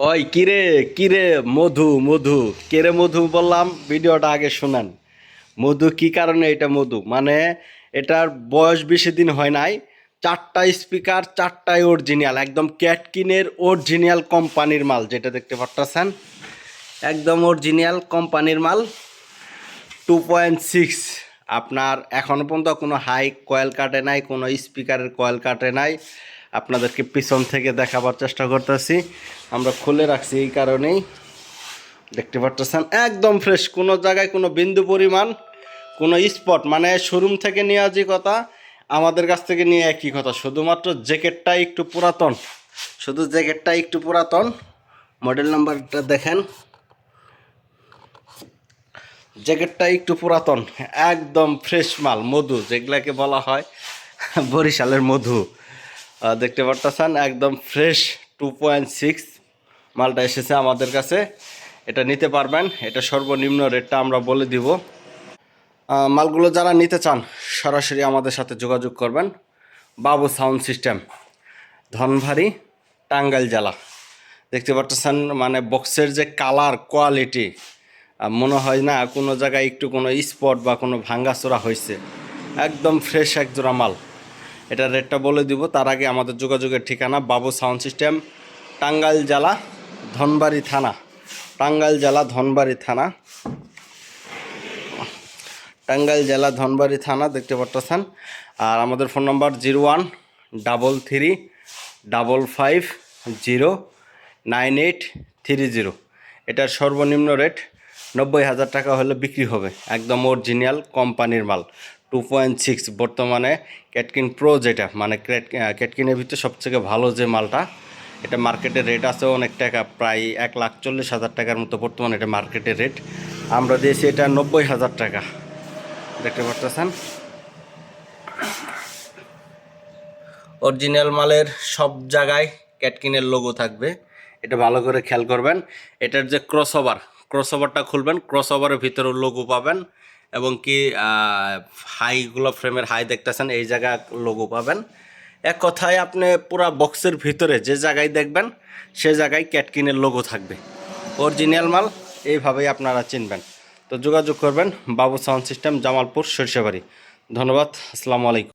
ওই কিরে কিরে মধু মধু। কেরে মধু বললাম, ভিডিওটা আগে শুনান। মধু কি কারণে এটা মধু? মানে এটার বয়স বেশি দিন হয় নাই, চারটা স্পিকার চারটাই অরিজিনাল একদম ক্যাটকিনের অরিজিনাল কোম্পানির মাল, যেটা দেখতে পারতেছেন। একদম অরিজিনাল কোম্পানির মাল টু পয়েন্ট সিক্স আপনার এখনও পর্যন্ত কোনো হাই কয়েল কাটে নাই, কোনো স্পিকারের কয়েল কাটে নাই। আপনাদেরকে পিছন থেকে দেখাবার চেষ্টা করতেছি। আমরা খুলে রাখছি এই কারণেই। দেখতে পারতেছেন? একদম ফ্রেশ কোনো জায়গায় কোনো বিন্দু পরিমাণ, কোনো স্পট মানে শোরুম থেকে নেওয়া যে কথা, আমাদের কাছ থেকে নিয়ে একই কথা। শুধুমাত্র জ্যাকেটটা একটু পুরাতন। শুধু জ্যাকেটটা একটু পুরাতন। মডেল নাম্বারটা দেখেন। জ্যাকেটটা একটু পুরাতন। একদম ফ্রেশ মাল, মধু, যেগুলাকে বলা হয় বরিশালের মধু। দেখতে পারতেছেন, একদম ফ্রেশ টু পয়েন্ট সিক্স মালটা এসেছে আমাদের কাছে। এটা নিতে পারবেন, এটা সর্বনিম্ন রেটটা আমরা বলে দিব। মালগুলো যারা নিতে চান, সরাসরি আমাদের সাথে যোগাযোগ করবেন। বাবু সাউন্ড সিস্টেম, ধনভারি, টাঙ্গাইল জেলা। দেখতে পাচ্ছেন মানে বক্সের যে কালার কোয়ালিটি মনে হয় না কোনো জায়গায় একটু কোনো স্পট বা কোনো ভাঙ্গাচোরা হয়েছে। একদম ফ্রেশ এক জোড়া মাল। এটা রেটটা বলে দিব। তার আগে আমাদের যোগাযোগের ঠিকানা, বাবু সাউন্ড সিস্টেম, টাঙ্গাইল জেলা, ধনবাড়ি থানা। টাঙ্গাইল জেলা, ধনবাড়ি থানা। টাঙ্গাইল জেলা, ধনবাড়ি থানা, দেখতে পারতেছেন। আর আমাদের phone number zero one double three double five zero nine eight three zero. এটার সর্বনিম্ন রেট, নব্বই হাজার টাকা হলে বিক্রি হবে। একদম অরিজিনাল কোম্পানির মাল। টু পয়েন্ট সিক্স বর্তমানে ক্যাটকিন প্রো যেটা মানে ক্যাটকিনের ভিতরে সবথেকে ভালো যে মালটা, এটা মার্কেটের রেট আছে অনেক টাকা, প্রায় এক লাখ চল্লিশ হাজার টাকার মতো বর্তমানে এটা মার্কেটের রেট আমরা দিয়েছি এটা নব্বই হাজার টাকা। দেখতে পারতেছেন? অরিজিনাল মালের সব জায়গায় ক্যাটকিনের লোগো থাকবে। এটা ভালো করে খেয়াল করবেন। এটার যে ক্রস ওভার ক্রস ওভারটা খুলবেন ক্রস ওভারের ভিতরে লোগো পাবেন। এবং কি হাইগুলো ফ্রেমের হাই দেখতেছেন, এই জায়গা লোগো পাবেন। এক কথায় আপনি পুরা বক্সের ভিতরে যে জায়গায় দেখবেন, সে জায়গায় ক্যাটকিনের লোগো থাকবে। অরিজিনাল মাল, এইভাবেই আপনারা চিনবেন। তো যোগাযোগ করবেন বাবু সাউন্ড সিস্টেম, জামালপুর, সরিষাবাড়ি। ধন্যবাদ, আসসালামু আলাইকুম।